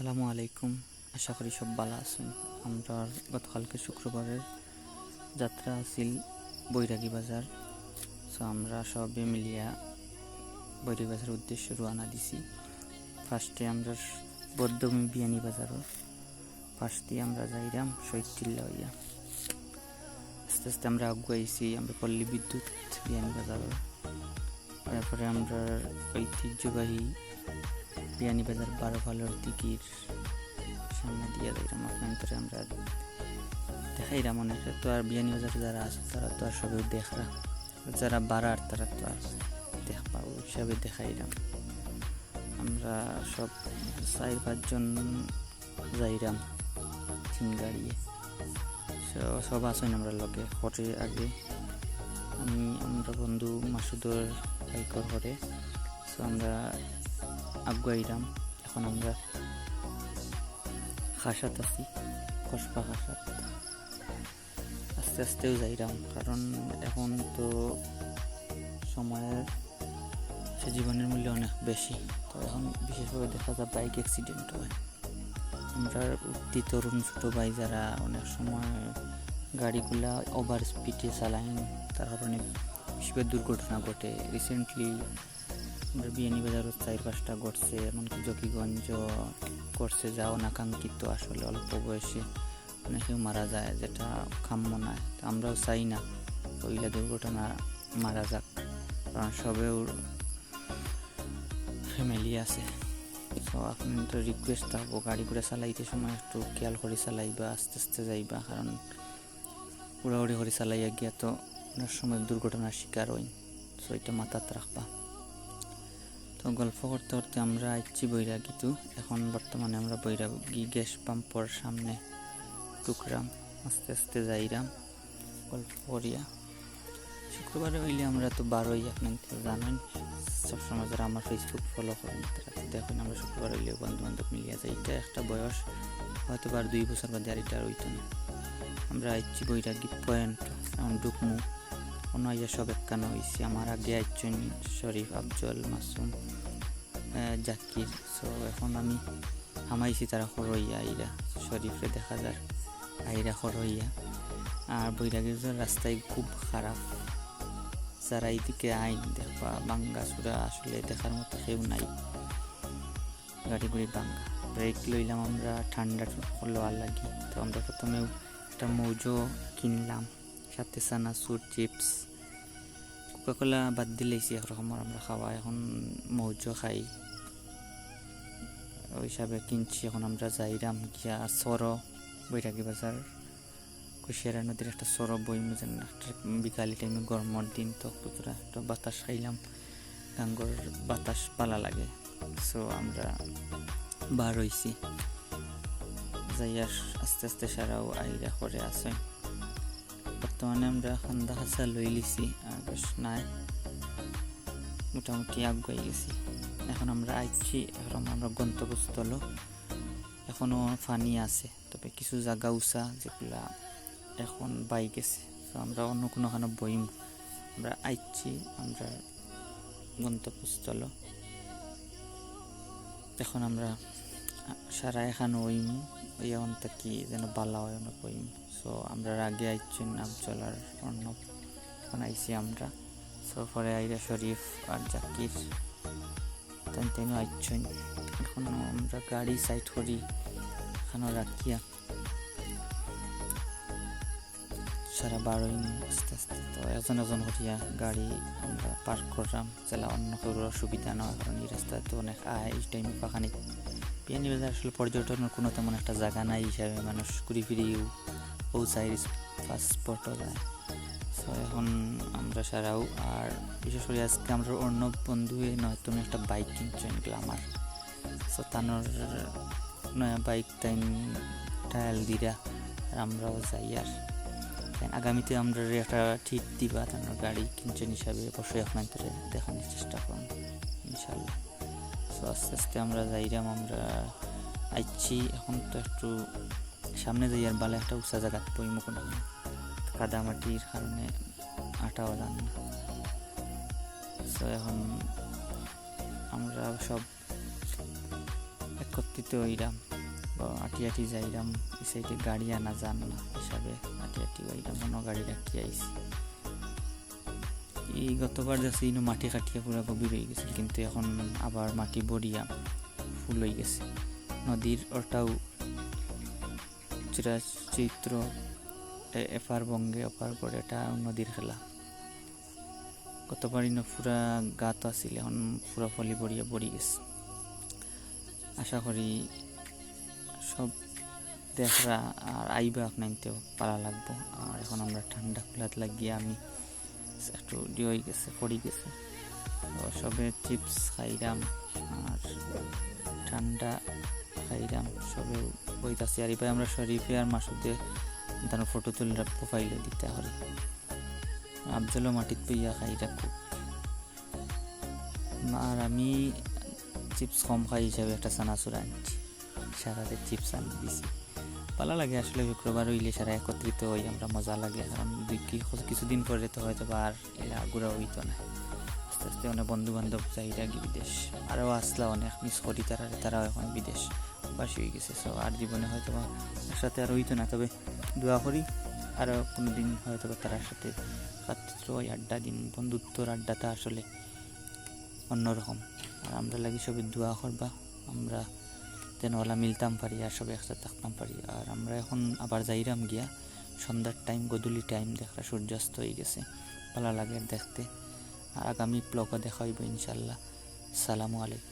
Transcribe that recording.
আসসালামু আলাইকুম। আশা করি সব ভালো আছেন। আমরা গতকালকে শুক্রবারের যাত্রা আছিল বৈরাগী বাজার। সো আমরা সবে মিলিয়া বৈরাগী বাজার উদ্দেশ্যে রওনা দিছি। ফার্স্টে আমরা বদ্ধভূমি বিয়ানি বাজারও। ফার্স্ট দিয়ে আমরা যাইরাম শহীদ টিল্লা হইয়া। আস্তে আস্তে আমরা আগুয়াইছি, আমরা পল্লী বিদ্যুৎ বিয়ানি বাজারও। তারপরে আমরা ঐতিহ্যবাহী বিয়ানি বাজার বারো ভালোর দিকির সামনে দিয়ে যাইলাম আপনার আমরা দেখাইলাম অনেকে। তো আর বিয়ানি বাজারে যারা আছে, তারা তো আর সবেও দেখরা যারা বাড়ার, তারা তো আর দেখ পাবো হিসাবে দেখাইলাম। আমরা সব চার পাঁচজন যাইরাম তিন গাড়িয়ে সব আসেন আমরা লগে হরে আগে। আমি, আমরা বন্ধু মাসুদর বাইকর হরে সো আমরা আগুয়াইরাম এখন আমরা খাসাত আছি, কসবা খাসাত। আস্তে আস্তেও যাইরাম, কারণ এখন তো সময়ের সে জীবনের মূল্য অনেক বেশি। তো এখন বিশেষভাবে দেখা যায় বাইক অ্যাক্সিডেন্ট হয়। আমরা উঠতি তরুণ, ছোটো ভাই যারা অনেক সময় গাড়িগুলা ওভার স্পিডে চালায়। তার কারণে বেশিরভাগ দুর্ঘটনা ঘটে। রিসেন্টলি আমরা বিয়ানি বাজারও চার পাঁচটা ঘটছে, এমনকি জকিগঞ্জ করছে যা অনাকাঙ্ক্ষিত আসলে অল্প বয়সে অনেকেও মারা যায়, যেটা কাম্য নয়। আমরাও চাই না ওইলা দুর্ঘটনা মারা যাক, কারণ সবেও ফ্যামিলি আছে। তো আপনি তো রিকোয়েস্ট থাকব, গাড়ি ঘুরে চালাইতে সময় একটু খেয়াল করে চালাইবা, আস্তে আস্তে যাইবা, কারণ উড়াউড়ি করে চালাইয়া গিয়া তো অনেক সময় দুর্ঘটনার শিকার হই। সো এটা মাথাত রাখবা। তো গল্প করতে করতে আমরা আইছি বৈরাগীতু। এখন বর্তমানে আমরা বৈরাগী গ্যাস পাম্পর সামনে টুকরাম, আস্তে আস্তে যাইরাম, গল্প করিয়া। শুক্রবারে হইলে আমরা তো বারোই আপনার তো জানেন? সবসময় যারা আমার ফেসবুক ফলো করেন, তারা দেখেন আমরা শুক্রবার হইলেও বন্ধু বান্ধব মিলিয়ে যাই। এটা একটা বয়স হয়তো বার দুই বছর বাদে আর এটা হইতো না। আমরা আইছি বৈরাগী পয়েন্ট, এখন ডুকমু অন্য সব একখানা হয়েছি আমার আগে আইছেন শরীফ আফজল মাসুম জাকির। সো এখন আমি হামাইছি তারা হরইয়া আইরা। শরীফে দেখা যার আইরা হরইয়া। আর বৈরাগীর রাস্তায় খুব খারাপ। যারা এইদিকে আইন দেখবা, বাঙ্গা চূড়া আসলে দেখার মতো কেউ নাই। গাড়ি গুড়ি বাঙ্গা। ব্রেক লইলাম আমরা, ঠান্ডা লোয়ার লাগি তো আমরা প্রথমেও একটা মৌজো কিনলাম। সাথে সানাসুর চিপস কোকাকোলা বাদ দিলেইছি একরকম আমরা খাওয়া এখন মৌজো খাই। ওই হিসাবে কিনছি, এখন আমরা যাইরাম গিয়া সরো বৈরাগী বাজার কুশিয়ারা নদীর একটা সরো বই যেন, একটা বিকালি টাইমে গরমের দিন, তো পুতুরা একটা বাতাস খাইলাম। গাঙ্গর বাতাস পালা লাগে। সো আমরা বার হইছি যাইয়ার আস্তে আস্তে সারাও আইরা করে আছে। বর্তমানে আমরা খান্দা খাসা লই লিছি আর নাই। মোটামুটি আগুয়াই গেছি। এখন আমরা আইছি, এখন আমরা গন্তব্যস্থল। এখনও পানি আছে, তবে কিছু জায়গা উষা যেগুলা এখন বাই গেছে। তো আমরা অন্য কোনোখানে বইম আমরা আইছি, আমরা গন্তব্যস্থল। এখন আমরা সারা এখানে ওইম ইয়ান থাকি যেন বালা হয় অনেক ওইম সো আমরা আগে আইছি নাম চলার এখন আইছি আমরা। সো পরে আইরা শরীফ আর জাকির তাই তাইও আইছেন এখন আমরা গাড়ি সাইড করি, এখানে রাখিয়া। সারা বারোই আস্তে আস্তে তো এজন এজন করিয়া গাড়ি আমরা পার্ক করলাম। যেলা অন্য কারোর অসুবিধা না হয় কারণ এই রাস্তায় তো অনেক আয়, এই টাইমে পাখানি। বিয়ানি বাজার আসলে পর্যটনের কোনো তেমন একটা জায়গা নাই হিসাবে মানুষ ঘুরি ফিরি সাইড ফার্স্ট যায় সো এখন আমরা সারাও আর বিশেষ করে আজকে আমরা অন্য বন্ধু নতুন একটা বাইক কিনছেন গ্লামার সো তানোর নয়া বাইক টাইম ট্রায়াল দিরা, আর আমরাও যাই আর। আগামীতে আমরা একটা ঠিক দিবা তার গাড়ি কিনছেন হিসাবে, অবশ্যই আপনার দেখানোর চেষ্টা করুন ইনশাল্লাহ। সো আস্তে আস্তে আমরা যাইরাম, আমরা আইছি এখন তো একটু সামনে যাই, আর বালে একটা উঁচা জায়গা পরিমুখ কাদামাটির কারণে আটাও যান না। সো এখন আমরা সব একত্রিত হইলাম তো আটি আটি যাইরাম সাইডে গাড়ি আনা যান না, হিসাবে আটি আটি যাইরাম কোনো গাড়ি রাখি আইছি? এই গতবার যাচ্ছি ইনো মাটি কাটিয়া পুরা গভীর হয়ে গেছে কিন্তু এখন আবার মাটি বড়িয়া ফুল হয়ে গেছে। নদীর ওটাও চিত্র এপার বঙ্গে অপার করে এটা নদীর খেলা। গতবার ইনো পুরা গাত আছিল, এখন পুরা ফলি বড়িয়া বড়ি গেছে। আশা করি সব দেখরা আর আইবা আপনাইতেও পালা লাগবো। আর এখন আমরা ঠান্ডা খোলাত লাগিয়ে আমি একটু হয়ে গেছে, পড়ি গেছে। তো সবে চিপস খাইরাম আর ঠান্ডা খাইরাম, সবে বইতাছি। আর এবার আমরা শরীফে আর মাসুদে তার ফটো তুলে প্রোফাইলে দিতে হলে। আফজলও মাটিত পইয়া খাই রাখো। আর আমি চিপস কম খাই হিসাবে একটা চানাচুর আনছি। সারাতে চিপস আনি দিছি। ভালো লাগে আসলে শুক্রবার হইলে সারা একত্রিত হই, আমরা মজা লাগে। কারণ কি- কিছুদিন পরে তো হয়তো বা আর এলা আগুরা হইতো না। আস্তে আস্তে অনেক বন্ধু বান্ধব চাহিদা গিয়ে বিদেশ। আরও আসলা অনেক, মিস করি তারা, তারাও এখন বিদেশ। বাসি হয়ে গেছে সো আর জীবনে হয়তো বা একসাথে আর হইতো না। তবে দোয়া করি, আরও কোনো দিন হয়তো বা তার সাথে ওই আড্ডা দিন, বন্ধুত্বর আড্ডাটা আসলে অন্যরকম। আর আমরা লাগি সবে দোয়া করবা, আমরা যেন ওলা মিলতাম পারি আর সবাই একসাথে থাকতাম পারি। আর আমরা এখন আবার যাইরাম গিয়া, সন্ধ্যার টাইম গধূলি টাইম দেখা সূর্যাস্ত হয়ে গেছে। ভালো লাগে দেখতে। আর আগামী ব্লগও দেখা হইব ইনশাল্লাহ। সালামু আলাইকুম।